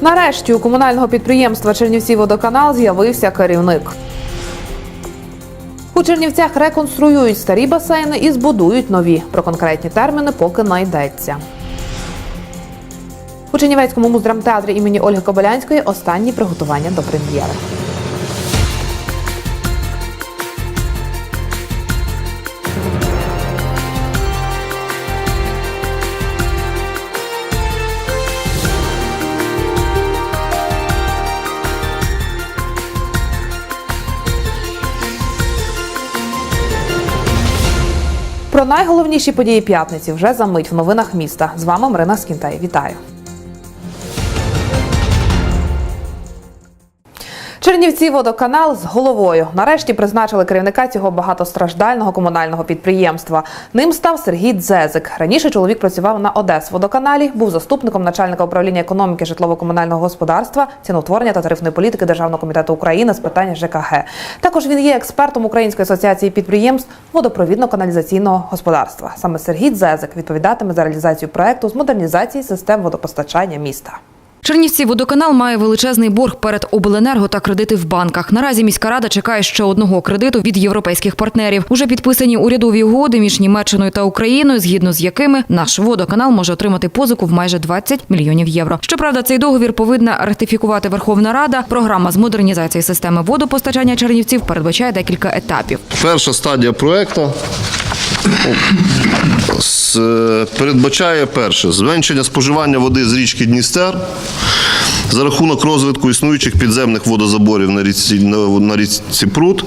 Нарешті у комунального підприємства Чернівці водоканал з'явився керівник. У Чернівцях реконструюють старі басейни і збудують нові. Про конкретні терміни поки найдеться. У Чернівецькому муздрамтеатрі імені Ольги Кобилянської останні приготування до прем'єри. Про найголовніші події п'ятниці вже за мить в новинах міста. З вами Марина Скінтай. Вітаю. Чернівці водоканал з головою. Нарешті призначили керівника цього багатостраждального комунального підприємства. Ним став Сергій Дзезик. Раніше чоловік працював на Одес водоканалі, був заступником начальника управління економіки житлово-комунального господарства, ціноутворення та тарифної політики Державного комітету України з питань ЖКГ. Також він є експертом Української асоціації підприємств водопровідно-каналізаційного господарства. Саме Сергій Дзезик відповідатиме за реалізацію проекту з модернізації систем водопостачання міста. Чернівці водоканал має величезний борг перед обленерго та кредити в банках. Наразі міська рада чекає ще одного кредиту від європейських партнерів. Уже підписані урядові угоди між Німеччиною та Україною, згідно з якими наш водоканал може отримати позику в майже 20 мільйонів євро. Щоправда, цей договір повинна ратифікувати Верховна Рада. Програма з модернізації системи водопостачання Чернівців передбачає декілька етапів. Перша стадія проекту передбачає перше зменшення споживання води з річки Дністер за рахунок розвитку існуючих підземних водозаборів на річці, на річці Прут.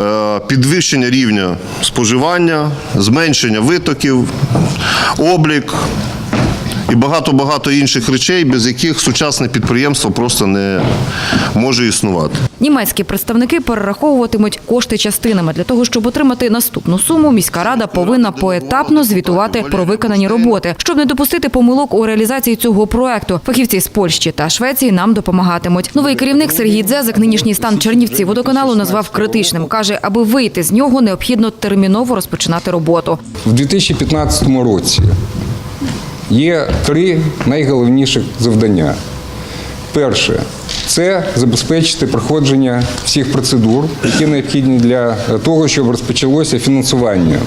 Е, Підвищення рівня споживання, зменшення витоків, облік і багато-багато інших речей, без яких сучасне підприємство просто не може існувати. Німецькі представники перераховуватимуть кошти частинами для того, щоб отримати наступну суму. Міська рада повинна поетапно звітувати про виконані роботи, щоб не допустити помилок у реалізації цього проекту. Фахівці з Польщі та Швеції нам допомагатимуть. Новий керівник Сергій Дзезик нинішній стан Чернівці водоканалу назвав критичним. каже, аби вийти з нього, необхідно терміново розпочинати роботу. В 2015 році є три найголовніших завдання. Перше це забезпечити проходження всіх процедур, які необхідні для того, щоб розпочалося фінансування.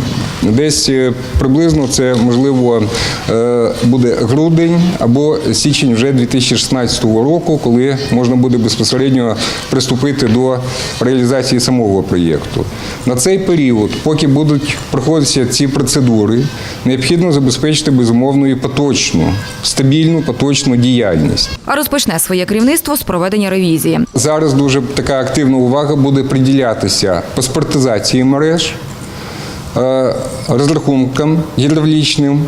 Десь е, приблизно це можливо е, буде грудень або січень вже 2016 року, коли можна буде безпосередньо приступити до реалізації самого проєкту. На цей період, поки будуть проходитися ці процедури, необхідно забезпечити безумовно і поточну, стабільну поточну діяльність. А розпочне своє керівництво з проведення ревізії. Зараз дуже така активна увага буде приділятися паспортизації мереж, е, розрахункам гідравлічним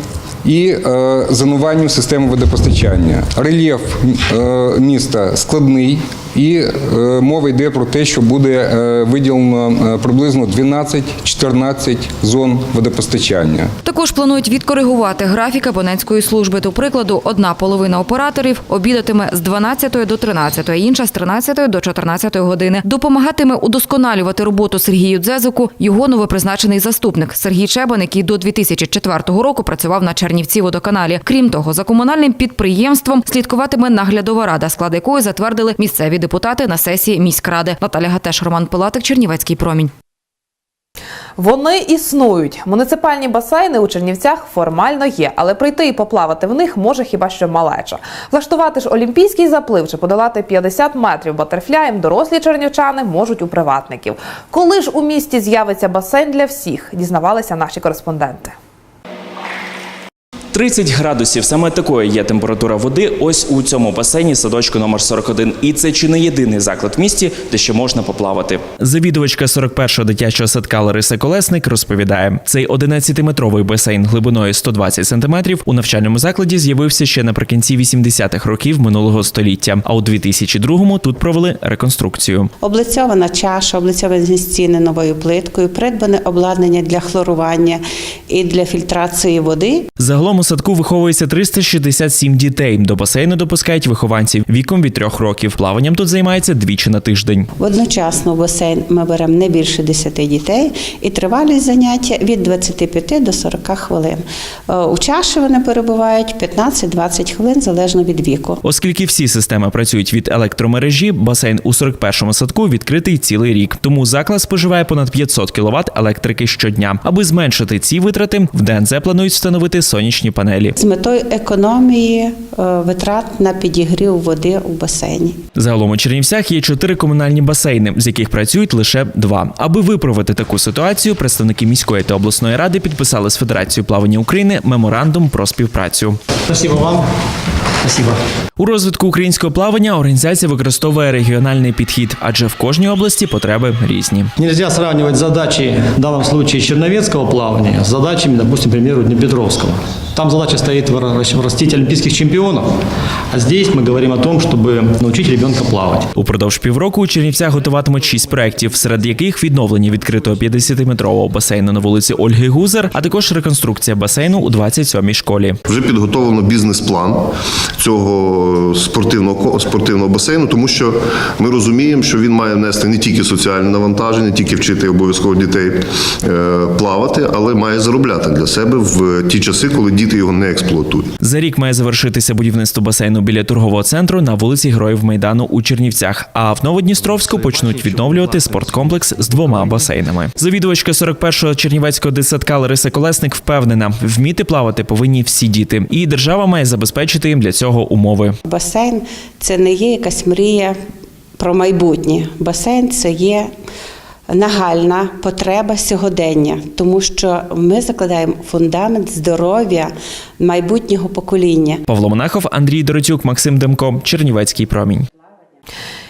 і е, зонуванню системи водопостачання. Рельєф е, міста складний. І е, мова йде про те, що буде е, виділено е, приблизно 12-14 зон водопостачання. Також планують відкоригувати графік абонентської служби. До прикладу, одна половина операторів обідатиме з 12 до 13, інша з 13 до 14 години. Допомагатиме удосконалювати роботу Сергію Дзезику його новопризначений заступник Сергій Чебан, який до 2004 року працював на Чернівці водоканалі. Крім того, за комунальним підприємством слідкуватиме наглядова рада, склад якої затвердили місцеві депутати на сесії міськради. Наталя Гатеш, Роман Пилатик, Чернівецький промінь. Вони існують. Муніципальні басейни у Чернівцях формально є, але прийти і поплавати в них може хіба що малеча. Влаштувати ж олімпійський заплив чи подолати 50 метрів батерфляєм дорослі чернівчани можуть у приватників. Коли ж у місті з'явиться басейн для всіх, дізнавалися наші кореспонденти. 30 градусів саме такою є температура води. Ось у цьому басейні садочку номер 41. І це чи не єдиний заклад в місті, де ще можна поплавати. Завідувачка 41-го дитячого садка Лариса Колесник розповідає, цей 11-метровий басейн глибиною 120 сантиметрів у навчальному закладі з'явився ще наприкінці 80-х років минулого століття. А у 2002-му тут провели реконструкцію. Облицьована чаша, облицьовані стіни новою плиткою, придбане обладнання для хлорування і для фільтрації води. Загалом садку виховується 367 дітей. До басейну допускають вихованців віком від трьох років. Плаванням тут займається двічі на тиждень. Одночасно в басейн ми беремо не більше 10 дітей і тривалість заняття від 25 до 40 хвилин. Е, У чаші вони перебувають 15-20 хвилин залежно від віку. Оскільки всі системи працюють від електромережі, басейн у 41-му садку відкритий цілий рік. Тому заклад споживає понад 500 кВт електрики щодня. Аби зменшити ці витрати, в ДНЗ планують встановити сонячні панелі. З метою економії е, витрат на підігрів води у басейні. Загалом у Чернівцях є чотири комунальні басейни, з яких працюють лише два. Аби виправити таку ситуацію, представники міської та обласної ради підписали з Федерацією плавання України меморандум про співпрацю. Спасибо вам. Спасибо. У розвитку українського плавання організація використовує регіональний підхід, адже в кожній області потреби різні. Нельзя сравнивать задачи в данном случае черновецкого плавания с задачами, допустим, примеру, Днепетровского. Там задача стоит выращ- растить олимпийских чемпионов, а здесь мы говорим о том, чтобы научить ребенка плавать. Упродовж півроку у Чернівцях готуватимуть шість проєктів, серед яких відновлення відкритого 50-метрового басейну на вулиці Ольги Гузар, а також реконструкція басейну у 27-й школі. Вже підготовлено бізнес-план цього спортивного ко- спортивного басейну, тому що ми розуміємо, що він має нести не тільки соціальне навантаження, не тільки вчити обов'язково дітей е, плавати, але має заробляти для себе в ті часи, коли діти його не експлуатують. За рік має завершитися будівництво басейну біля торгового центру на вулиці Героїв Майдану у Чернівцях. А в Новодністровську почнуть відновлювати спорткомплекс з двома басейнами. Завідувачка 41-го чернівецького дитсадка Лариса Колесник впевнена, вміти плавати повинні всі діти, і держава має забезпечити їм для цього умови. Басейн це не є якась мрія про майбутнє. Басейн це є нагальна потреба сьогодення, тому що ми закладаємо фундамент здоров'я майбутнього покоління. Павло Монахов, Андрій Доротюк, Максим Демко, Чернівецький промінь.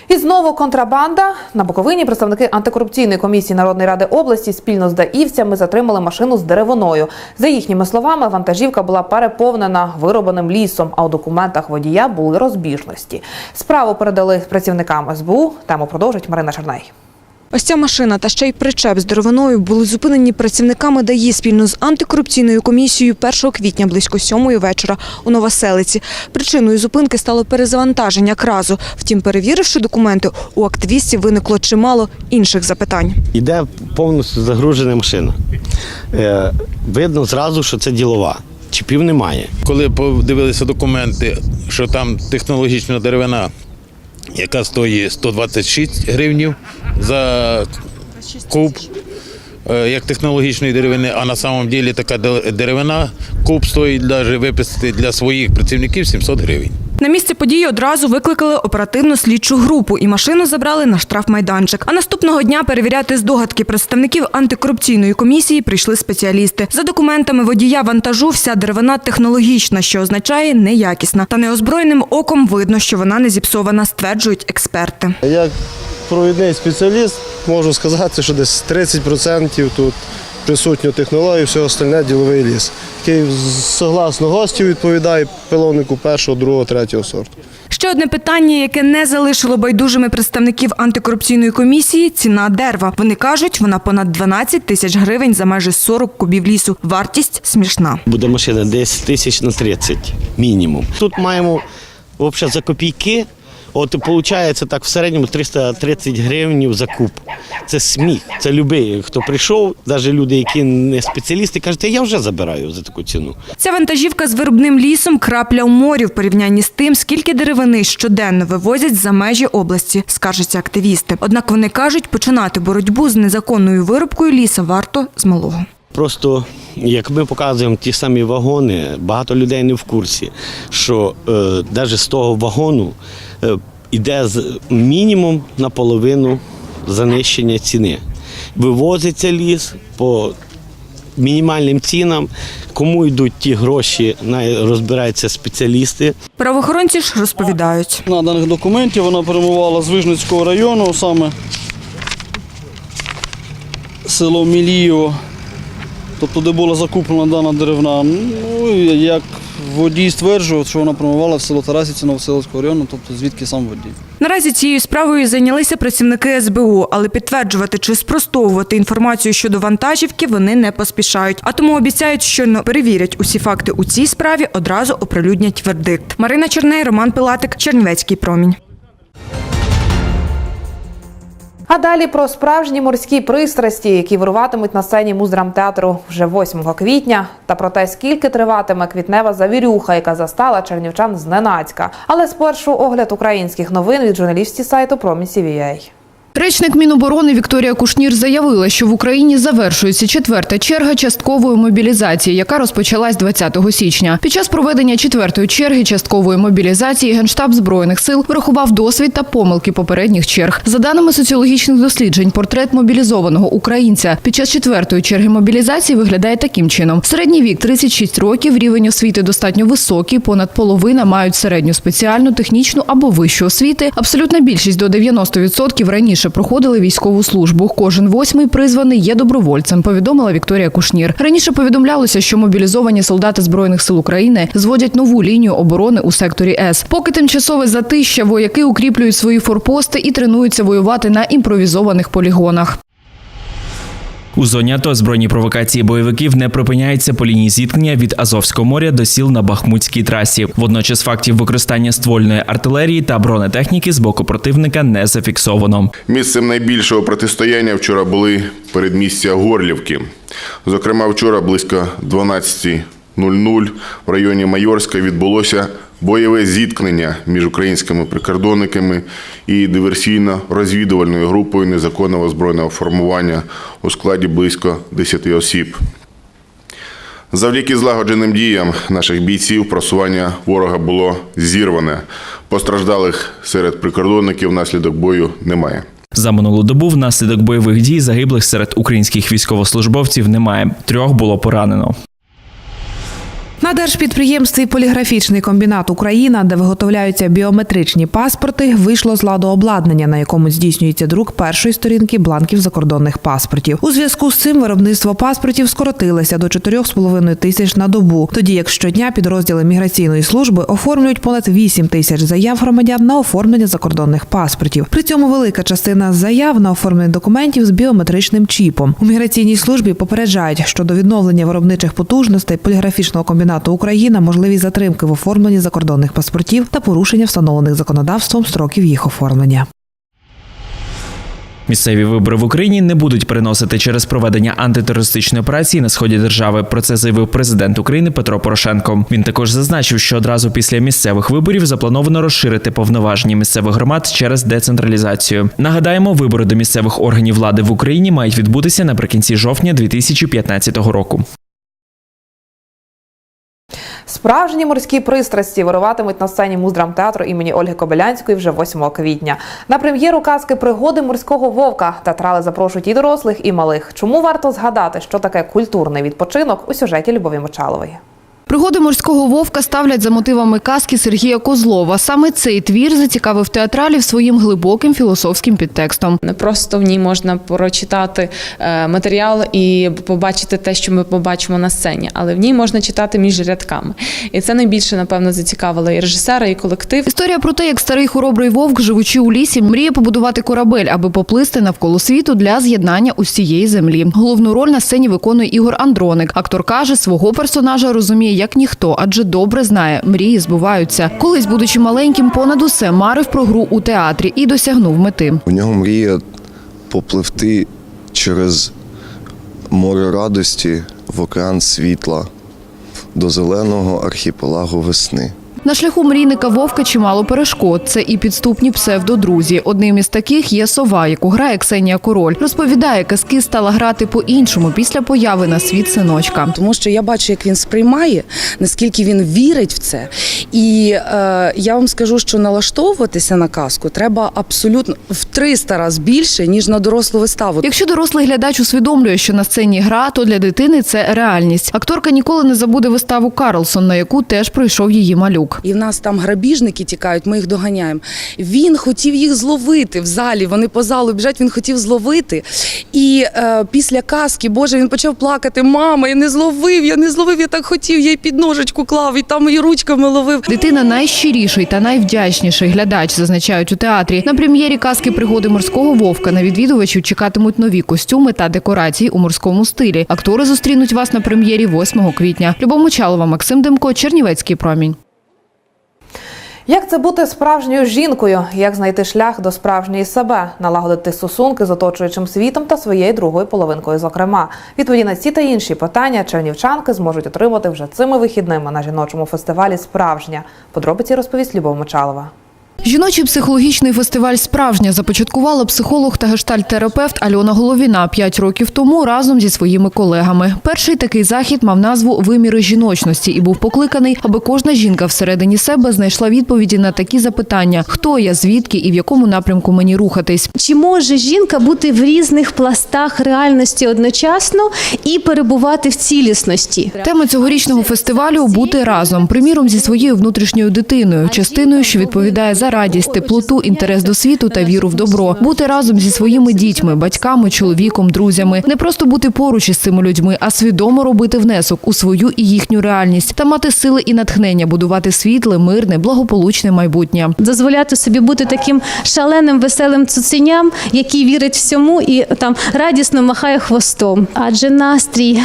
І знову контрабанда на Буковині. Представники антикорупційної комісії Народної ради області спільно з даївцями затримали машину з деревиною. За їхніми словами, вантажівка була переповнена виробленим лісом, а у документах водія були розбіжності. Справу передали працівникам СБУ. Тему продовжить Марина Черней. Ось ця машина та ще й причеп з деревиною були зупинені працівниками ДАІ спільно з антикорупційною комісією 1 квітня близько 7 вечора у Новоселиці. Причиною зупинки стало перезавантаження кразу. Втім, перевіривши документи, у активістів виникло чимало інших запитань. Іде повністю загружена машина. Е, видно зразу, що це ділова. Чіпів немає. Коли подивилися документи, що там технологічна деревина, яка стоїть 126 гривнів за куб, е, як технологічної деревини, а на самом деле така деревина, куб стоїть навіть виписати для своїх працівників 700 гривень. На місце події одразу викликали оперативну слідчу групу і машину забрали на штрафмайданчик. А наступного дня перевіряти здогадки представників антикорупційної комісії прийшли спеціалісти. За документами водія вантажу вся деревина технологічна, що означає неякісна. Та неозброєним оком видно, що вона не зіпсована, стверджують експерти. Як провідний спеціаліст можу сказати, що десь 30% тут присутньо технології, все остальне діловий ліс, який согласно гостю відповідає пиловнику першого, другого, третього сорту. Ще одне питання, яке не залишило байдужими представників антикорупційної комісії – ціна дерева. Вони кажуть, вона понад 12 тисяч гривень за майже 40 кубів лісу. Вартість смішна. Буде машина десь тисяч на 30 мінімум. Тут маємо взагалі за копійки. От виходить так в середньому 330 гривень за куб. Це сміх. Це любий, хто прийшов, навіть люди, які не спеціалісти, кажуть, я вже забираю за таку ціну. Ця вантажівка з виробним лісом – крапля в морі в порівнянні з тим, скільки деревини щоденно вивозять за межі області, скаржаться активісти. Однак вони кажуть, починати боротьбу з незаконною вирубкою ліса варто з малого. Просто як ми показуємо ті самі вагони, багато людей не в курсі, що е, навіть з того вагону е, йде з мінімум наполовину занищення ціни. Вивозиться ліс по мінімальним цінам. Кому йдуть ті гроші, розбираються спеціалісти. Правоохоронці ж розповідають. Наданих документів вона перебувала з Вижницького району, саме село Мілієво, тобто де була закуплена дана деревна. Ну, як водій стверджував, що вона прямувала в село Тарасівці Новоселовського району, тобто звідки сам водій. Наразі цією справою зайнялися працівники СБУ, але підтверджувати чи спростовувати інформацію щодо вантажівки вони не поспішають. А тому обіцяють, що перевірять усі факти у цій справі, одразу оприлюднять вердикт. Марина Черней, Роман Пилатик, Чернівецький промінь. А далі про справжні морські пристрасті, які вируватимуть на сцені муздрамтеатру вже 8 квітня, та про те, скільки триватиме квітнева завірюха, яка застала чернівчан зненацька. Але спершу огляд українських новин від журналістів сайту Промінь.CVA. Речник Міноборони Вікторія Кушнір заявила, що в Україні завершується четверта черга часткової мобілізації, яка розпочалась 20 січня. Під час проведення четвертої черги часткової мобілізації Генштаб збройних сил врахував досвід та помилки попередніх черг. За даними соціологічних досліджень, портрет мобілізованого українця під час четвертої черги мобілізації виглядає таким чином: середній вік 36 років, рівень освіти достатньо високий, понад половина мають середню спеціальну, технічну або вищу освіти. Абсолютна більшість до 90% раніше проходили військову службу. Кожен восьмий призваний є добровольцем. Повідомила Вікторія Кушнір. Раніше повідомлялося, що мобілізовані солдати збройних сил України зводять нову лінію оборони у секторі С. Поки тимчасове затища, вояки укріплюють свої форпости і тренуються воювати на імпровізованих полігонах. У зоні АТО збройні провокації бойовиків не припиняються по лінії зіткнення від Азовського моря до сіл на Бахмутській трасі. Водночас фактів використання ствольної артилерії та бронетехніки з боку противника не зафіксовано. Місцем найбільшого протистояння вчора були передмістя Горлівки. Зокрема, вчора близько 12.00 в районі Майорська відбулося бойове зіткнення між українськими прикордонниками і диверсійно-розвідувальною групою незаконного збройного формування у складі близько 10 осіб. Завдяки злагодженим діям наших бійців просування ворога було зірване. Постраждалих серед прикордонників внаслідок бою немає. За минулу добу внаслідок бойових дій загиблих серед українських військовослужбовців немає. Трьох було поранено. На держпідприємстві Поліграфічний комбінат Україна, де виготовляються біометричні паспорти, вийшло з ладу обладнання, на якому здійснюється друк першої сторінки бланків закордонних паспортів. У зв'язку з цим виробництво паспортів скоротилося до 4,5 тисяч на добу, тоді як щодня підрозділи міграційної служби оформлюють понад 8 тисяч заяв громадян на оформлення закордонних паспортів. При цьому велика частина заяв на оформлення документів з біометричним чіпом. У міграційній службі попереджають, що до відновлення виробничих потужностей поліграфічного комбінату Україна можливі затримки в оформленні закордонних паспортів та порушення встановлених законодавством строків їх оформлення. Місцеві вибори в Україні не будуть переносити через проведення антитерористичної операції на сході держави. Про це заявив президент України Петро Порошенко. Він також зазначив, що одразу після місцевих виборів заплановано розширити повноваження місцевих громад через децентралізацію. Нагадаємо, вибори до місцевих органів влади в Україні мають відбутися наприкінці жовтня 2015 року. Справжні морські пристрасті вируватимуть на сцені муздрамтеатру імені Ольги Кобилянської вже 8 квітня. На прем'єру казки пригоди морського вовка театрали запрошують і дорослих, і малих. Чому варто згадати, що таке культурний відпочинок у сюжеті Любові Мочалової? Пригоди морського вовка ставлять за мотивами казки Сергія Козлова. Саме цей твір зацікавив театралів своїм глибоким філософським підтекстом. Не просто в ній можна прочитати е, матеріал і побачити те, що ми побачимо на сцені, але в ній можна читати між рядками. І це найбільше, напевно, зацікавило і режисера, і колектив. Історія про те, як старий хоробрий вовк, живучи у лісі, мріє побудувати корабель, аби поплисти навколо світу для з'єднання усієї землі. Головну роль на сцені виконує Ігор Андроник. Актор каже, свого персонажа розуміє як ніхто, адже добре знає, мрії збуваються. Колись, будучи маленьким, понад усе марив про гру у театрі і досягнув мети. У нього мрія попливти через море радості в океан світла до зеленого архіпелагу весни. На шляху мрійника Вовка чимало перешкод. Це і підступні псевдодрузі. Одним із таких є сова, яку грає Ксенія Король. Розповідає, казки стала грати по-іншому після появи на світ синочка. Тому що я бачу, як він сприймає, наскільки він вірить в це. І е, я вам скажу, що налаштовуватися на казку треба абсолютно в 300 разів більше, ніж на дорослу виставу. Якщо дорослий глядач усвідомлює, що на сцені гра, то для дитини це реальність. Акторка ніколи не забуде виставу Карлсон, на яку теж прийшов її малюк. І в нас там грабіжники тікають, ми їх доганяємо. Він хотів їх зловити в залі. Вони по залу біжать, він хотів зловити. І е, після казки, Боже, він почав плакати: Мама, я не зловив, я не зловив, я так хотів, я й під ножичку клав, і там і ручками ловив. Дитина найщиріший та найвдячніший глядач, зазначають у театрі. На прем'єрі казки пригоди морського вовка на відвідувачів чекатимуть нові костюми та декорації у морському стилі. Актори зустрінуть вас на прем'єрі 8 квітня. Любов Мочалова, Максим Демко, Чернівецький промінь. Як це бути справжньою жінкою? Як знайти шлях до справжньої себе, налагодити стосунки з оточуючим світом та своєю другою половинкою, зокрема, відповіді на ці та інші питання чернівчанки зможуть отримати вже цими вихідними на жіночому фестивалі Справжня. Подробиці розповість Любов Мочалова. Жіночий психологічний фестиваль Справжня започаткувала психолог та гештальт-терапевт Альона Головіна п'ять років тому разом зі своїми колегами. Перший такий захід мав назву Виміри жіночності і був покликаний, аби кожна жінка всередині себе знайшла відповіді на такі запитання: хто я, звідки і в якому напрямку мені рухатись. Чи може жінка бути в різних пластах реальності одночасно і перебувати в цілісності? Тема цьогорічного фестивалю бути разом, приміром зі своєю внутрішньою дитиною, частиною, що відповідає за радість, теплоту, інтерес до світу та віру в добро. Бути разом зі своїми дітьми, батьками, чоловіком, друзями. Не просто бути поруч із цими людьми, а свідомо робити внесок у свою і їхню реальність та мати сили і натхнення будувати світле, мирне, благополучне майбутнє. Дозволяти собі бути таким шаленим, веселим цуценям, який вірить всьому і там радісно махає хвостом. Адже настрій,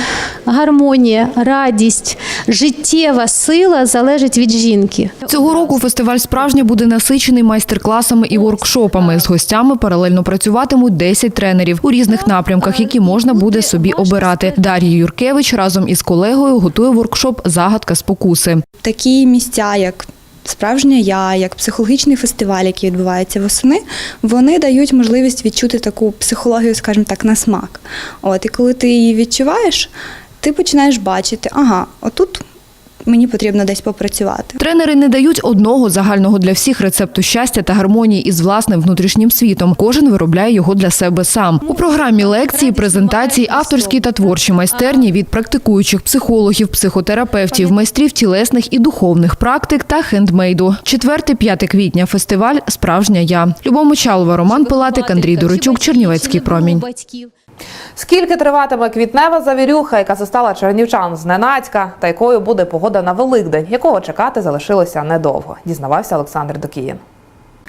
гармонія, радість, життєва сила залежить від жінки. Цього року фестиваль справжня буде насичений майстер-класами і воркшопами. З гостями паралельно працюватимуть 10 тренерів у різних напрямках, які можна буде собі обирати. Дар'я Юркевич разом із колегою готує воркшоп Загадка спокуси. такі місця, як Справжня я, як психологічний фестиваль, який відбувається восени, вони дають можливість відчути таку психологію, скажімо так, на смак. От і коли ти її відчуваєш, ти починаєш бачити, ага, отут мені потрібно десь попрацювати. Тренери не дають одного загального для всіх рецепту щастя та гармонії із власним внутрішнім світом. Кожен виробляє його для себе сам. У програмі лекції, презентації, авторські та творчі майстерні від практикуючих психологів, психотерапевтів, майстрів тілесних і духовних практик та хендмейду. 4-5 квітня фестиваль Справжня я. Любов Мочалова, Роман Пилатик, Андрій Дорочук, Чернівецький промінь. Скільки триватиме квітнева завірюха, яка застала чернівчан зненацька, та якою буде погода на Великдень, якого чекати залишилося недовго, дізнавався Олександр Докіїн.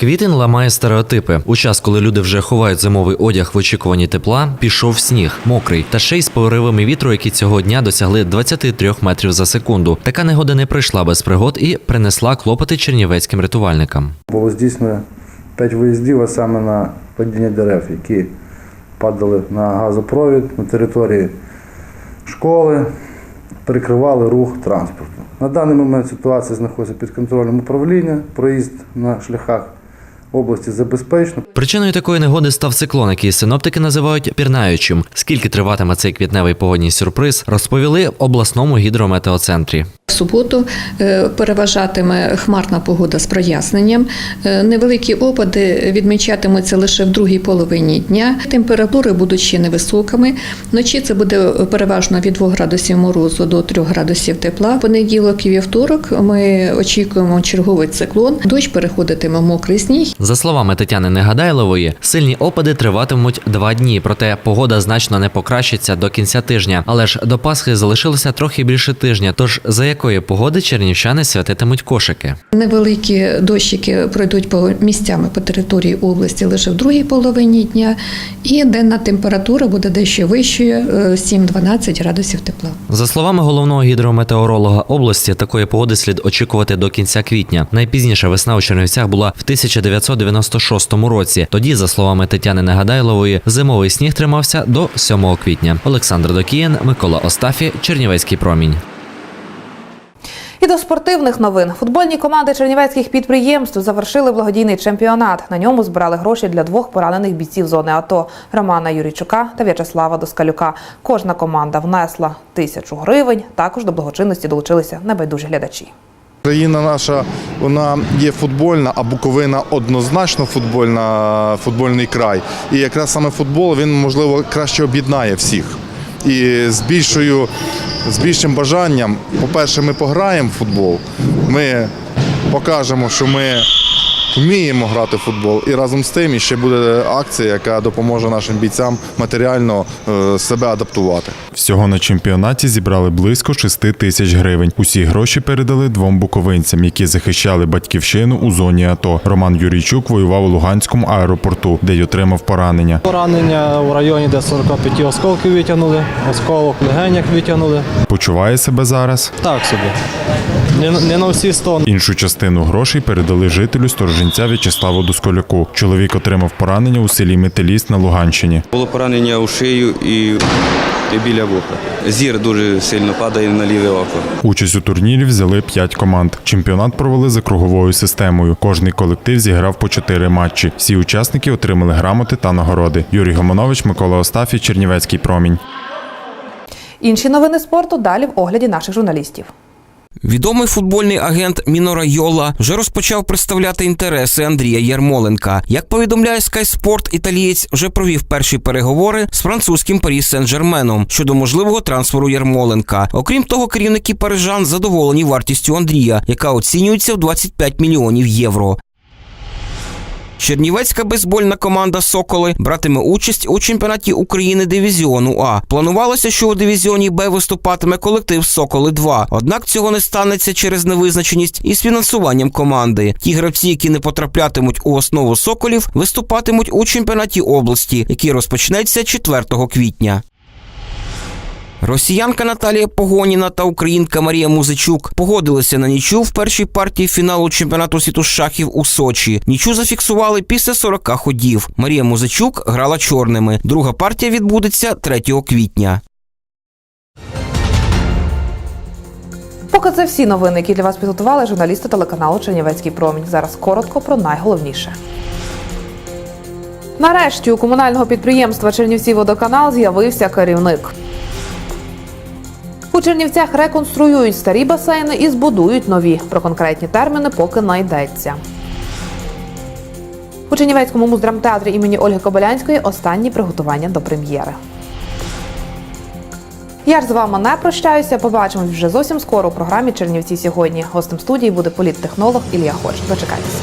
Квітень ламає стереотипи. У час, коли люди вже ховають зимовий одяг в очікуванні тепла, пішов сніг, мокрий, та ще й з поривами вітру, які цього дня досягли 23 метрів за секунду. Така негода не прийшла без пригод і принесла клопоти чернівецьким рятувальникам. Було здійснено п'ять виїздів, а саме на падіння дерев, які падали на газопровід на території школи, перекривали рух транспорту. На даний момент ситуація знаходиться під контролем управління, проїзд на шляхах області забезпечно. Причиною такої негоди став циклон, який синоптики називають пірнаючим. Скільки триватиме цей квітневий погодній сюрприз, розповіли в обласному гідрометеоцентрі. В суботу е, переважатиме хмарна погода з проясненням. Е, Невеликі опади відмічатимуться лише в другій половині дня. Температури будуть ще невисокими. Вночі це буде переважно від 2 градусів морозу до 3 градусів тепла. Понеділок і вівторок ми очікуємо черговий циклон. Дощ переходитиме в мокрий сніг. За словами Тетяни Негадайлової, сильні опади триватимуть два дні, проте погода значно не покращиться до кінця тижня. Але ж до Пасхи залишилося трохи більше тижня. Тож за якої погоди чернівчани святитимуть кошики? Невеликі дощики пройдуть по місцями по території області лише в другій половині дня, і денна температура буде дещо вищою е, 7-12 градусів тепла. За словами головного гідрометеоролога області, такої погоди слід очікувати до кінця квітня. Найпізніша весна у Чернівцях була в 1996 році. Тоді, за словами Тетяни Негадайлової, зимовий сніг тримався до 7 квітня. Олександр Докієн, Микола Остафі, Чернівецький промінь. І до спортивних новин футбольні команди чернівецьких підприємств завершили благодійний чемпіонат. На ньому збирали гроші для двох поранених бійців зони АТО Романа Юрійчука та В'ячеслава Доскалюка. Кожна команда внесла тисячу гривень. Також до благочинності долучилися небайдужі глядачі. Країна наша вона є футбольна, а Буковина однозначно футбольна, футбольний край. І якраз саме футбол він можливо краще об'єднає всіх. І з більшою, з більшим бажанням, по-перше, ми пограємо в футбол. Ми покажемо, що ми вміємо грати в футбол. І разом з тим ще буде акція, яка допоможе нашим бійцям матеріально е, себе адаптувати. Всього на чемпіонаті зібрали близько 6 тисяч гривень. Усі гроші передали двом буковинцям, які захищали батьківщину у зоні АТО. Роман Юрійчук воював у Луганському аеропорту, де й отримав поранення. Поранення у районі, де 45 осколків витягнули, осколок в легенях витягнули. Почуває себе зараз. Так собі. Не, не на всі 100. Іншу частину грошей передали жителю Сторожинця В'ячеславу Досколяку. Чоловік отримав поранення у селі Метеліст на Луганщині. Було поранення у шию і, і біля вуха. Зір дуже сильно падає на ліве око. Участь у турнірі взяли 5 команд. Чемпіонат провели за круговою системою. Кожний колектив зіграв по 4 матчі. Всі учасники отримали грамоти та нагороди. Юрій Гомонович, Микола Остафій, Чернівецький промінь. Інші новини спорту далі в огляді наших журналістів. Відомий футбольний агент Мінора Йола вже розпочав представляти інтереси Андрія Ярмоленка. Як повідомляє Sky Sport, італієць вже провів перші переговори з французьким Парі Сен-Жерменом щодо можливого трансферу Ярмоленка. Окрім того, керівники парижан задоволені вартістю Андрія, яка оцінюється в 25 мільйонів євро. Чернівецька бейсбольна команда Соколи братиме участь у чемпіонаті України дивізіону А. Планувалося, що у дивізіоні Б виступатиме колектив Соколи 2 Однак цього не станеться через невизначеність із фінансуванням команди. Ті гравці, які не потраплятимуть у основу соколів, виступатимуть у чемпіонаті області, який розпочнеться 4 квітня. Росіянка Наталія Погоніна та українка Марія Музичук погодилися на нічу в першій партії фіналу чемпіонату світу шахів у Сочі. Нічу зафіксували після 40 ходів. Марія Музичук грала чорними. Друга партія відбудеться 3 квітня. Поки це всі новини, які для вас підготували журналісти телеканалу Чернівецький промінь. Зараз коротко про найголовніше. Нарешті у комунального підприємства Чернівці водоканал з'явився керівник. У Чернівцях реконструюють старі басейни і збудують нові. Про конкретні терміни поки не йдеться. У Чернівецькому муздрамтеатрі імені Ольги Кобилянської останні приготування до прем'єри. Я ж з вами не прощаюся. Побачимось вже зовсім скоро у програмі Чернівці сьогодні. Гостем студії буде політтехнолог Ілля Хоч. Дочекайтеся.